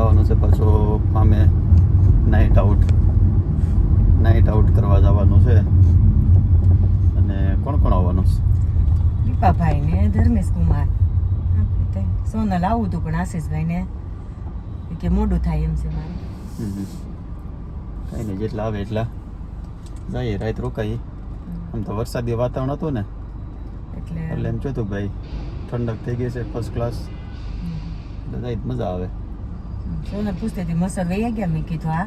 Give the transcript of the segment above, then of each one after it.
જવાનું છે પાછો ફામે નાઇટ આઉટ નાઇટ આઉટ કરવા જવાનું છે. અને કોણ કોણ આવવાનું છે? દીપાભાઈ ને ધર્મેશ કુમાર. સોનલ આવું હતું પણ આશીષભાઈ ને કે મોડું થાય એમ છે મારે. કઈ નહીં જેટલા આવે એટલા. જઈએ રાત રોકાઈએ. આમ તો વરસાદી વાતાવરણ હતું ને. એટલે એમ જોતું ભાઈ ઠંડક થઈ ગઈ છે ફર્સ્ટ ક્લાસ એટલે જાય મજા આવે. સોનલ પૂછતી હતી મસર વહી ગયા? મેં કીધું હા.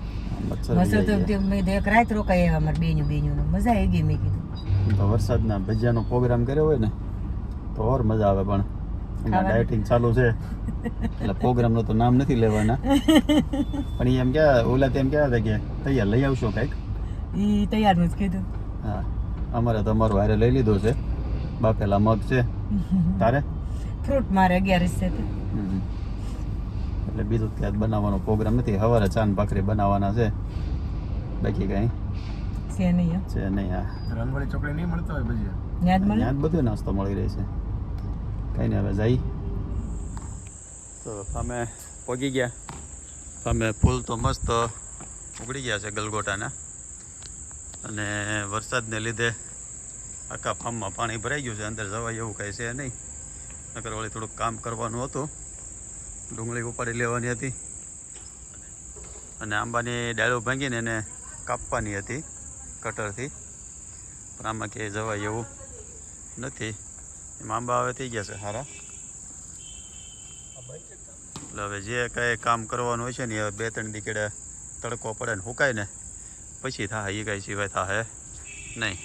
મસર તો મેં એક રાત રોકાઈ આવ્યા મારે બેનું બેનું મજા આવી ગઈ મેં કીધું. તો વરસાદના ભજીયાનો પ્રોગ્રામ કર્યો હોય ને તો ઓર મજા આવે પણ. હમણાં. ડાયટિંગ ચાલુ છે. એટલે પ્રોગ્રામનું તો નામ નથી લેવાના. પણ એમ કે ઓલા તેમ કહેવા હતા કે તૈયાર લઈ આવશો કંઈક? એ તૈયારનું જ કીધું. હા. અમારે તો અમારું હારે લઈ લીધો છે. બાફેલા મગ છે. તારે? ફ્રૂટ મારે અગિયાર છે. એટલે બીજું ક્યાંક બનાવવાનો પ્રોગ્રામ નથી. સવારે ચાંદ ભાખરી બનાવવાના છે. બાકી કાંઈ. છે નહીં છે નહીં હા. રંગોળી ચોકડી નહીં મળતો હોય ભજીયા ત્યાં જ બધો નાસ્તો મળી રહે છે. કઈ નહીં હવે જઈ તો અમે પગી ગયા. અમે ફૂલ તો મસ્ત ઉગડી ગયા છે ગલગોટાના. અને વરસાદને લીધે આખા ફાર્મમાં પાણી ભરાઈ ગયું છે. અંદર જવાય એવું કાંઈ છે નહીં. નકર વળી થોડુંક કામ કરવાનું હતું. ડુંગળી ઉપાડી લેવાની હતી. અને આંબાની ડાળો ભાંગીને એને કાપવાની હતી કટરથી પણ આમાં ક્યાંય જવાય એવું નથી. એમાં આંબા હવે થઈ ગયા છે સારા એટલે હવે જે કાંઈ કામ કરવાનું હોય છે ને એ બે ત્રણ દીકડે તડકો પડે ને સુકાય ને પછી થાય એ કાંઈ સિવાય થાય નહીં.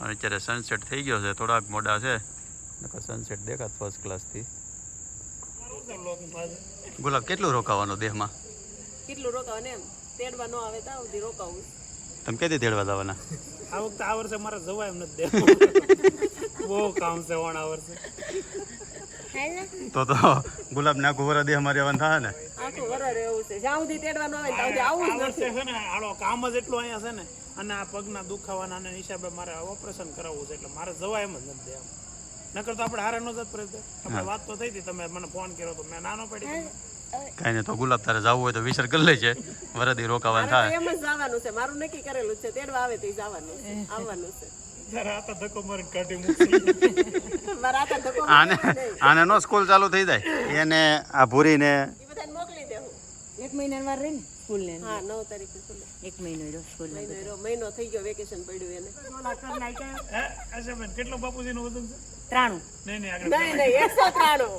અને અત્યારે સનસેટ થઈ ગયો છે, થોડાક મોડા છે. નકર સનસેટ દેખાત ફર્સ્ટ ક્લાસથી ગુલાબ કેટલું રોકાવાનું દેહમાં? કેટલું રોકાવાનું એમ? તેડવા ન આવે ત્યાં સુધી રોકાવું. તમે ક્યાંથી તેડવા જવાના? આ વખતે આ વર્ષે મારે જવાય એમ નથી દેવું. બહુ કામ છે વણ આ વર્ષે. તો તો ગુલાબ ના કુવર દેહ મારે રહેવાનું થાય ને? આખું વરસ રહેવું છે. જ્યાં સુધી તેડવા ન આવે ત્યાં સુધી આવું આ જ નથી. છે ને આડો કામ જ એટલું અહીંયા છે ને અને આ પગના દુખાવાના ને હિસાબે મારે ઓપરેશન કરાવવું છે એટલે મારે જવાય એમ જ નથી દેવું નકર તો આપણે હારે નો પડે આપણે વાત તો થઈ હતી તમે મને ફોન કર્યો તો મેં નાનો પડી. કાંઈ નહીં તો ગુલાબ તારે જવું હોય તો વિચાર કરી લેજે. વરદી રોકાવાનું થાય. એમ જ જવાનું છે મારું નક્કી કરેલું છે તેડવા આવે તે જવાનું છે આવવાનું છે. આને આને નો સ્કૂલ ચાલુ થઈ જાય. એને આ ભૂરીને ને બધાને મોકલી દેવું. એક મહિના વાર રહી ને સ્કૂલ ને હા નવ તારીખે સ્કૂલ એક મહિનો રહ્યો સ્કૂલ મહિનો રહ્યો મહિનો થઈ ગયો વેકેશન પડ્યું એને. કેટલું બાપુજીનું વજન છે? ત્રાણું. નહીં નહીં એકસો ત્રાણું.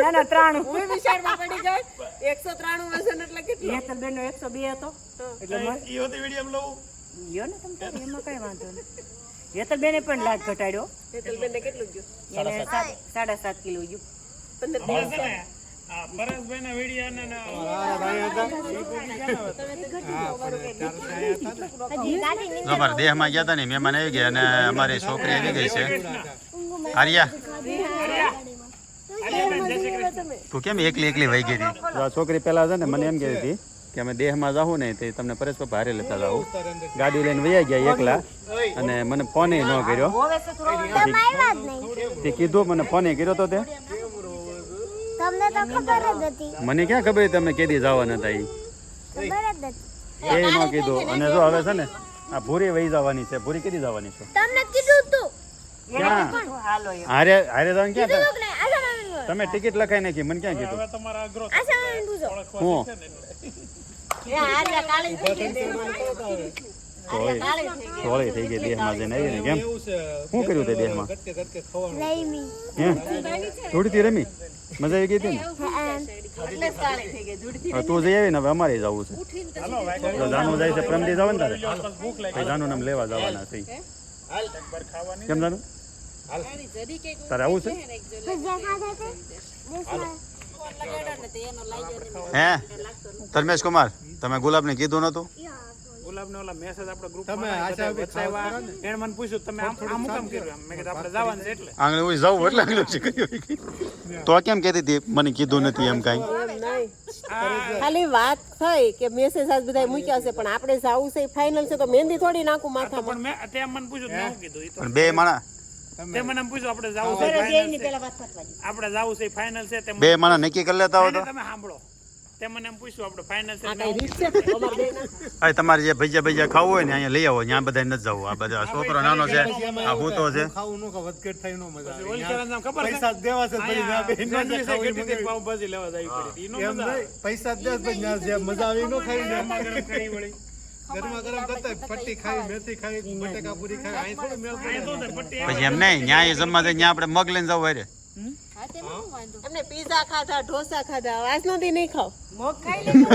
ના ના ત્રાણું. હું વિચારમાં પડી ગઈ એકસો ત્રાણું વજન એટલે કેટલું? હેતલ બેન નો એકસો બે હતો. એટલે ઈ હોતી વીડિયો લઉં? ગયો ને તમ એમાં કઈ વાંધો નહીં. હેતલ બેને પણ લાજ ઘટાડ્યો. હેતલબેનને કેટલું ગયું? સાડા સાત કિલો ગયું. પંદર દિવસ. અમારા દેહમાં ગયા હતા ને મહેમાન આવી ગયા અને અમારી છોકરી આવી ગઈ છે. આર્યા. તું કેમ એકલી એકલી વહી ગઈ હતી? છોકરી પેલા છે ને મને એમ કહેતી હતી કે અમે દેહમાં જાવું ને તે તમને પરેશ પપ્પા હારે લેતા જાવું ગાડી લઈને વયા ગયા એકલા અને મને ફોને ન કર્યો. તે કીધું મને ફોન કર્યો તો તે. તમને તો ખબર જ હતી. મને ક્યાં ખબર હતી તમે કેદી જવાના હતા ખબર જ હતી. એ ન કીધું. અને જો હવે છે ને આ ભૂરી વહી જવાની છે. ભૂરી કેદી જવાની છે? તમને કીધું તું. ક્યાં? હાલો હારે હારે જવાનું ક્યાં તમે ટિકિટ લખાઈ નાખી. મને ક્યાં કીધું? હું? થઈ ગઈ સોળી સોળી થઈ ગઈ દેહમાં જઈને આવી ને કેમ? શું કર્યું તે દેહમાં? થોડી રમી? મજા આવી ગઈ હતી ને? થઈ તું જઈ આવી ને હવે અમારે જવું છે. તો જાનું જાય છે પ્રમદી જવાનું તારે? જાનું નામ લેવા જવાના છે. કેમ જાનું? તારે આવું છે? હે? ધર્મેશ કુમાર તમે ગુલાબને કીધું નતું ગુલાબ ને ઓલા મેસેજ આપણા ગ્રુપમાં બતાવ્યા એને મને પૂછ્યું તમે આમ આમ કામ કર્યું? મેં કીધું આપણે જવાનું છે એટલે. આંગણે હું જાવ એટલે આંગણે શીખી તો કેમ કહેતી હતી? મને કીધું નથી એમ કાઈ. ખાલી વાત થઈ કે મેસેજ આજ બધા મૂક્યા છે પણ આપણે જાવું છે ફાઇનલ છે તો મહેંદી થોડી નાખું માથા પણ મેં ત્યાં મને પૂછ્યું તો મેં કીધું? પણ બે માણા તે મને પૂછ્યું આપણે જાવું છે છે. આપણે જાવું છે ફાઇનલ છે. બે માણા નક્કી કરી લેતા હોય તો? તમે સાંભળો. તે મને એમ પૂછ્યું આપણે આ તમારે જે ભજીયા ભજીયા ખાવું હોય ને અહીંયા લઈ આવો ત્યાં બધા નથી જવું આ બધા છોકરો નાનો છે આ ભૂતો છે ખાવું નો વધઘટ થાય નો મજા આવે. ઓલી કહેવાનું નામ ખબર પૈસા દેવા છે પછી અહીંયા ત્યાં બેહીને sandwich ખાવું કેટલી મંગાવી. બધી પાવભાજી લેવા જવી પડી હતી. એમ મજા આવે. પૈસા જ દે પછી જે મજા આવી નો ખાઈ જાય ગરમ કરી વળી. ગરમા ગરમ કરતા પટ્ટી ખાવી મેથી ખાઈ બટેકા પૂરી અહીં થોડું મેળ પડે. પછી એમ નહીં ત્યાં એ જમવા જાય ત્યાં આપણે મગ લઈને જવું હોય એમને પીઝા ખાધા ઢોસા ખાધા. આજ નો દી નહીં ખાવ. મગ ખાઈ લેજો.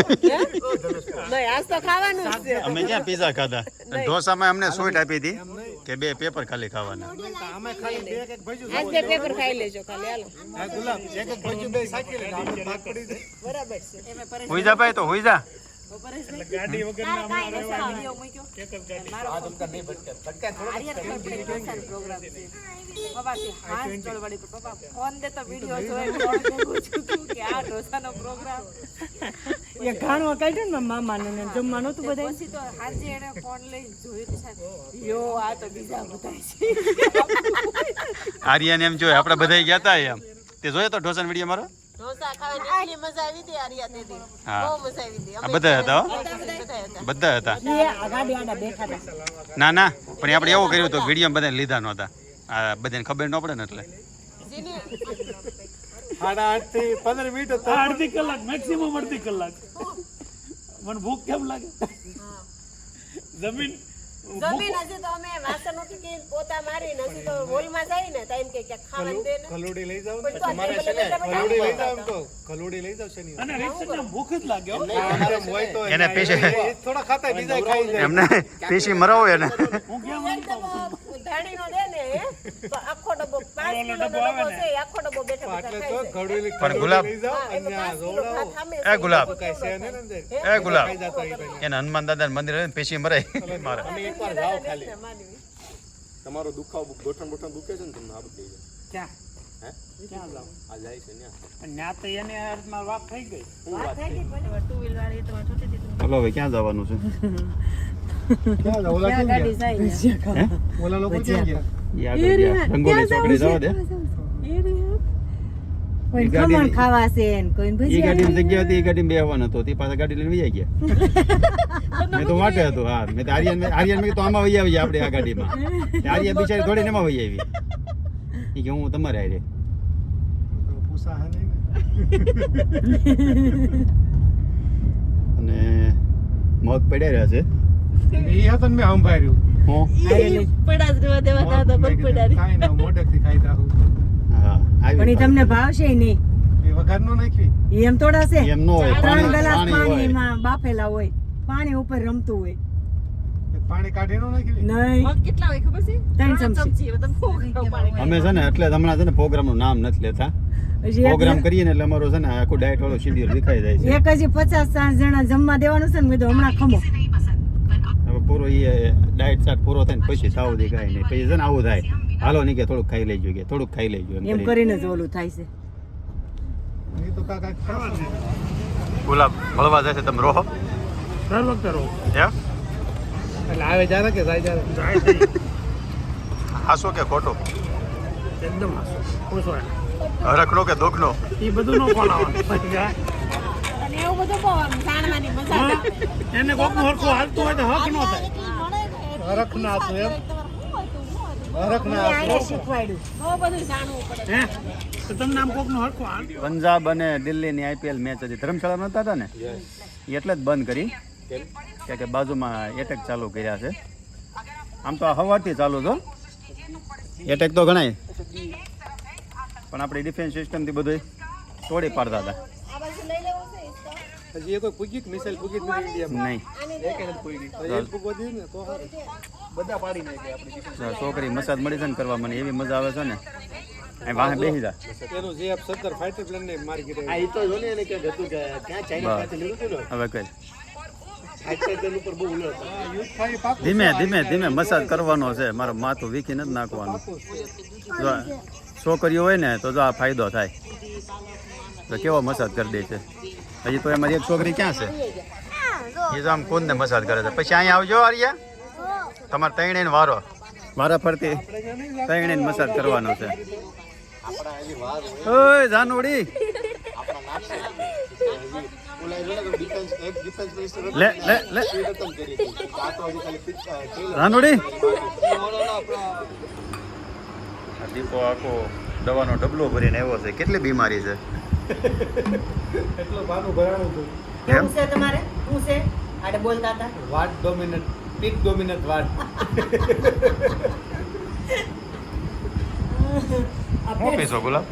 નહીં આજ તો ખાવાનું છે. અમે ક્યાં પીઝા ખાધા? ઢોસામાં અમને સ્વીટ આપી હતી કે બે પેપર ખાલી ખાવાના. અમે ખાલી એક એક ભજ્યું આજ બે પેપર ખાઈ લેજો ખાલી હાલો. હા ગુલાબ. એક એક ભજ્યું બે સાકી લે આપણે ભાગ પડી જાય. બરાબર છે. એમે પરેશ હુઈ જા ભાઈ તો હુઈ જા. એટલે ગાડી વગરના અમારે રહેવાનું. એક જ ગાડી. પપ્પાથી હાથ ચળવળી પર. પપ્પા ફોન દે તો વીડિયો જોઈ ફોન છું કે આ ઢોસાનો પ્રોગ્રામ એ ઘાણવા કાઢ્યો ને જમવાનું હતું બધા પછી તો આજે એને ફોન લઈ જોયું છે. યો આ તો બીજા બધા છે. આર્યન એમ જોયે આપણે બધા ગયા હતા એમ. તે જોયો તો ઢોસાનો વીડિયો મારો? ઢોસા ખાવાની એટલી મજા આવી હતી આર્યા તેથી. બહુ મજા આવી હતી. આ બધા હતા બધા હતા. બધા હતા. એ આ ગાડી આડા બેઠા હતા. ના ના. પણ આપણે એવું કર્યું હતું વીડિયો બધા લીધા નહોતા. આ બધાને ખબર ન પડે ને એટલે. સાડા આઠથી પંદર મિનિટ અડધી કલાક મેક્સિમમ અડધી કલાક. મને ભૂખ કેમ લાગે? જમીન જમીન હજી તો અમે વાસણ ઉટકી પોતા મારી હજી તો હોલમાં જાય ને એમ કે ક્યાંક ખાવાનું દે ને. ખલોડી લઈ જાવ ને તમારે છે ને ખલોડી લઈ જાવ તો ખલોડી લઈ જાવ શનિવાર. અને રિક્ષાને ભૂખ જ લાગે હો. આમ હોય તો એને પેશી થોડા ખાતા બીજા ખાઈ જાય. એમને પેશી મરાવો એને. હું કેમ? ધાણીનો દે ને તો આખો ડબ્બો ડબ્બો ને. છે આખો ડબ્બો બેઠા બેઠા પણ ગુલાબ- એ ગુલાબ છે ને. એ ગુલાબ. એને હનુમાન દાદા મંદિર પેશી મરાય. મારે તમે એકવાર જાઓ ખાલી તમારો દુખાવ ગોઠણ બોઠણ દુખે છે ને તમને? આ બધી ક્યાં? હે? ક્યાં જાવ આ જાય છે ત્યાં ન્યા તો એને વાત થઈ ગઈ. બોલો હવે ક્યાં જવાનું છે ક્યાં જાઓ? ઓલા કેમ ગાડી ગયા? જાય ને. ઓલા લોકો કેમ ગયા? ઈ આગળ ગયા. ચોકડી જવા દે કોઈ ખમણ ખાવા છે ને કોઈ ઈ ભજીયા ગાડીની જગ્યા હતી એ ગાડીમાં બેહવાનો હતો તે પાછા ગાડી લઈને ગયા મેં તો વાટે હતો હા મેં તો આર્યન આર્યન મેં તો આમાં વહી આવી આપણે આ ગાડીમાં તે બિચારી દોડીને એમાં વહી આવી એ કે હું તમારે આરે. અને મગ પડ્યા રહ્યા છે ઈ હતો મેં સંભાળ્યું. હું? પડા જ રહેવા દેવા તા તો મેં પગ કીધું, પડ્યા રે. કાંઈ ના, મોઢેકથી ખાઈ જાઉં. હા પણ તમને ભાવશે નહીં? એ વઘાર નો નાખવી એમ તોડાશે એમ નો હોય ત્રણ પાણી ગ્લાસ પાણીમાં બાફેલા હોય. પાણી ઉપર રમતું હોય. પાણી કાઢી નો નહીં. કેટલા હોય ખબર છે? ત્રણ ત્રણ ચમચી. ચમચી હવે તમે શું ખાવ પાણી અમે છે ને એટલે હમણાં છે ને પ્રોગ્રામનું નામ નથી લેતા. હજી પ્રોગ્રામ કરીએ ને એટલે અમારો છે ને આખું ડાયટ વાળો શેડ્યુલ જાય છે. એક હજી પચાસ સાઠ જણા જમવા દેવાનું છે ને મેં કીધું હમણાં ખમો. પૂરો એ ડાયટ ચાર્ટ પૂરો થાય ને પછી સાવ દેખાય નહીં. પછી છે ને આવું થાય. હાલો નહીં કે થોડુંક ખાઈ લેજો કે થોડુંક ખાઈ લેજો એમ કરીને. જ ઓલું થાય છે. મળવા જાય છે તમે રોહો. દર વખતે રહો. એટલે આવે જ્યારે કે જાય જ્યારે જાય થઈ હાસો કે ખોટો? એકદમ હાસો. ખુશ હોય. હરખનો કે દુઃખનો? એ બધું નો કોણ આવે એને કોકનું હરખું હાલતું હોય તો હક નો થાય. હરખ ના હતું એમ હરખ ના અહીંયા શીખવાડ્યું. બહુ બધું જાણવું પડે. હે? તો તમને આમ કોકનું હરખું હાલ પંજાબ અને દિલ્હીની આઈપીએલ મેચ હતી. ધર્મશાળા નતા હતા ને? એટલે જ બંધ કરી. કે કે બાજુમાં એટેક ચાલુ કર્યા છે. આમ તો આ સવારથી ચાલુ છો એટેક તો ગણાય. પણ આપણી ડિફેન્સ સિસ્ટમથી બધું તોડી પાડતા હતા. હજી એ કોઈ પૂગી કે મિસાઈલ પૂગી નહીં. બધા પાડી નાખે છોકરી મસાજ મળી છે ને કરવા મને એવી મજા આવે છે ને. વાહે બેસી જા એનું જે આપ સત્તર ફાઈટર પ્લેન ને મારી ગઈ આ તો જો ને એને ક્યાંક હતું કે ક્યાં ચાઇનીઝ બસ. લીધું ને હવે કઈ. ધીમે ધીમે ધીમે મસાજ કરવાનો છે. મારે માથું વીખી નથી નાખવાનું. જો છોકરીઓ હોય ને તો જો આ ફાયદો થાય. તો કેવો મસાજ કરી દે છે? હજી તો એમાં એક છોકરી ક્યાં છે? એ તો આમ કોનને મસાજ કરે છે. પછી અહીંયા આવજો આર્યા. તમારે ત્રણેય વારો. મારા ફરતી તૈણીને મસાજ કરવાનો છે. ઓય જાનુડી લે લે લે. રાનુડી આ દીપો આખો દવાનો ડબલો ભરીને આવ્યો છે. કેટલી બીમારી છે? એટલું ભાનું ભરાણું હતું. કેમ શું છે તમારે? શું છે? આડે બોલતા હતા. વાટ ડોમિનેટ પીક ડોમિનેટ વાટ. હું પીશો ગુલાબ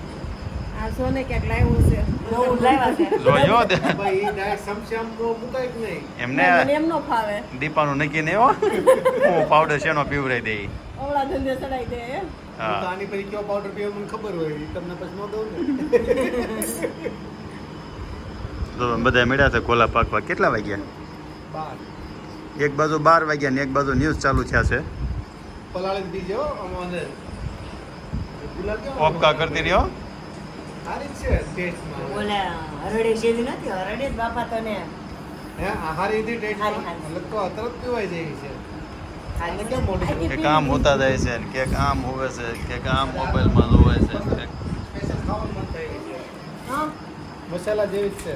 આ સોને ક્યાંક લાવ્યું છે નવું લાવ્યા છે. જોયો ભાઈ એ ડાયરેક્ટ સમસ્યા મુકાય જ નહીં. એમને મને ફાવે. દીપાનું નક્કી નહીં હો. હું પાવડર શેનો પીવરાઈ ધંધે દે એમ તો આની પછી કયો પાવડર પીવો મને ખબર હોય તમને પછી ન દઉં ને. તો બધા મળ્યા છે કોલા પાકવા. કેટલા વાગ્યા? બાર. એક બાજુ બાર વાગ્યા ને એક બાજુ ન્યૂઝ ચાલુ થયા છે. પલાળી દીજો અમારે ઓપકા કરતી રહ્યો હરડે જેવી નથી હરડે જ બાપા તને હે આ હારી હતી ટેસ્ટમાં? હારી, હારી. તો પીવાય જેવી છે કેમ કે કામ હોતા જાય છે કે કામ હોવે છે કે કામ મોબાઈલમાં જોવે છે ખાવાનું થાય છે. હા? મસાલા જેવી જ છે.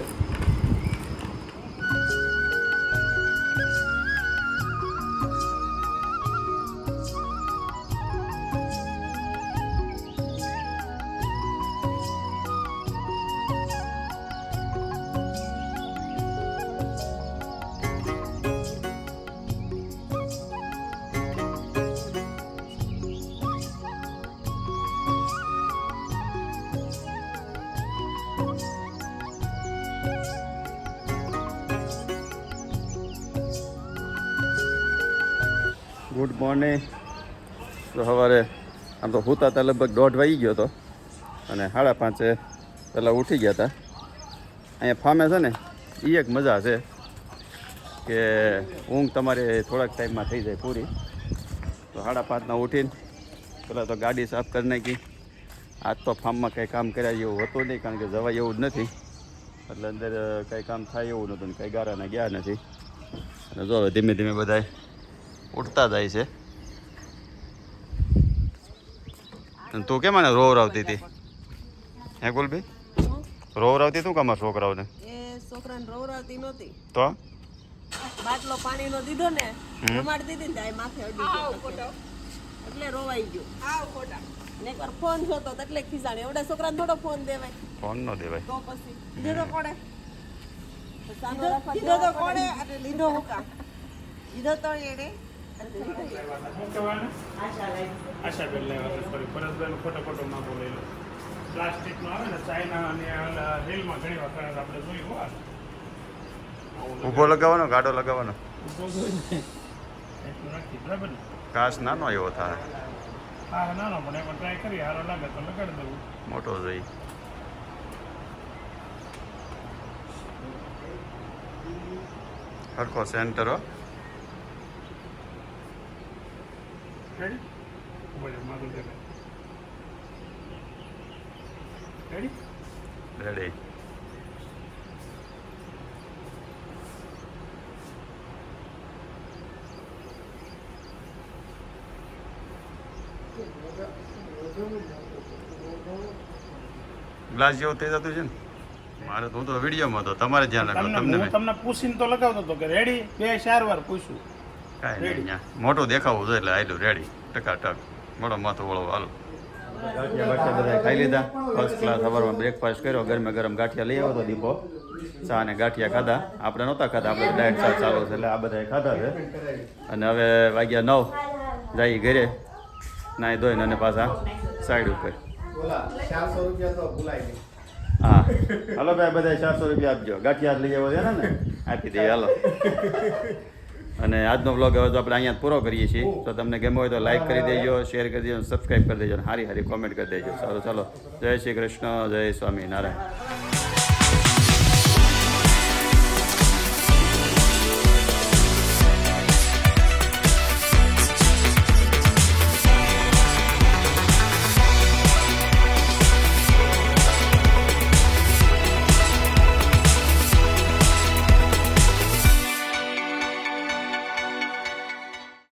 મોર્નિંગ તો સવારે આમ તો હુતા હતા લગભગ દોઢ વાગી ગયો હતો. અને સાડા પાંચે પહેલાં ઉઠી ગયા હતા. અહીંયા ફામે છે ને એ એક મજા છે કે ઊંઘ તમારે થોડાક ટાઈમમાં થઈ જાય પૂરી. તો સાડા પાંચના ઉઠીને પહેલાં તો ગાડી સાફ કરી નાખી. આજ તો ફાર્મમાં કંઈ કામ કર્યા એવું હતું નહીં, કારણ કે જવાય એવું જ નથી. એટલે અંદર કંઈ કામ થાય એવું નહોતું કંઈ ગારાને ગયા નથી. અને જો ધીમે ધીમે બધાય ઉઠતા જાય છે. તું કેમ આને રોવરાવતી હતી? હે ગુલબી રોવરાવતી તું કમાર છોકરાઓને? એ છોકરાને રોવરાવતી નહોતી. તો? બાટલો પાણીનો દીધો ને રમાડતી હતી ને ત્યાં માથે અડી ગયો. એટલે રોવાઈ ગયો. ને એકવાર ફોન જોતો તો એટલે ખીજાણી એવડા છોકરાને થોડો ફોન દેવાય. ફોન ન દેવાય. તો પછી લીધો કોણે? લીધો તો કોણે? લીધો હું લીધો તો એણે. શું કહેવાય આશાબેન લેવા છે સોરી પરસબેન ખોટો ખોટો માગો લઈ લો પ્લાસ્ટિકનો આવે ને ચાઇના અને રેલમાં ઘણી વખત આપણે જોયું હોય. ઊભો લગાવવાનો ગાડો લગાવવાનો? કાશ ને. નાનો એવો થાય. હા નાનો પણ એકવાર ટ્રાય કરી હારો લાગે તો લગાડી દઉં મોટો જઈ સરખો સેન્ટર રેડી ઊભા રહો, મારું દે Ready? રેડી ગ્લાસ જેવું થઈ જતો છે ને? મારે તો હું તો વિડીયોમાં હતો. તમારે ધ્યાન રાખો તમને તમને પૂછીને તો લગાવતો હતો કે રેડી બે ચાર વાર પૂછ્યું. કાંઈ નહીં અહીંયા. મોટું દેખાવું જોઈએ એટલે આયલું રેડી ટકાટક મોડો માથું વળો હાલો. ગાંઠિયા બાઠિયા બધા ખાઈ લીધા. ફર્સ્ટ ક્લાસ સવારમાં બ્રેકફાસ્ટ કર્યો ગરમે ગરમ ગાંઠિયા લઈ આવ્યો હતો દીપો. ચા અને ગાંઠિયા ખાધા. આપણે નહોતા ખાધા આપણે ડાયટ ચા ચાલુ છે એટલે આ બધા ખાધા છે. અને હવે વાગ્યા નવ જઈ ઘરે નાહી ધોઈને અને પાછા સાઈડ ઉપર. હા. હાલો ભાઈ બધા ચારસો રૂપિયા આપજો. ગાંઠિયા લઈ આવ્યો છે ને? આપી દઈએ હાલો. અને આજનો બ્લોગ હવે તો આપણે અહીંયા પૂરો કરીએ છીએ. તો તમને ગમ્યો હોય તો લાઇક કરી દેજો શેર કરી દેજો સબસ્ક્રાઈબ કરી દેજો અને હારી હારી કોમેન્ટ કરી દેજો. સારું ચાલો. જય શ્રી કૃષ્ણ જય સ્વામી નારાયણ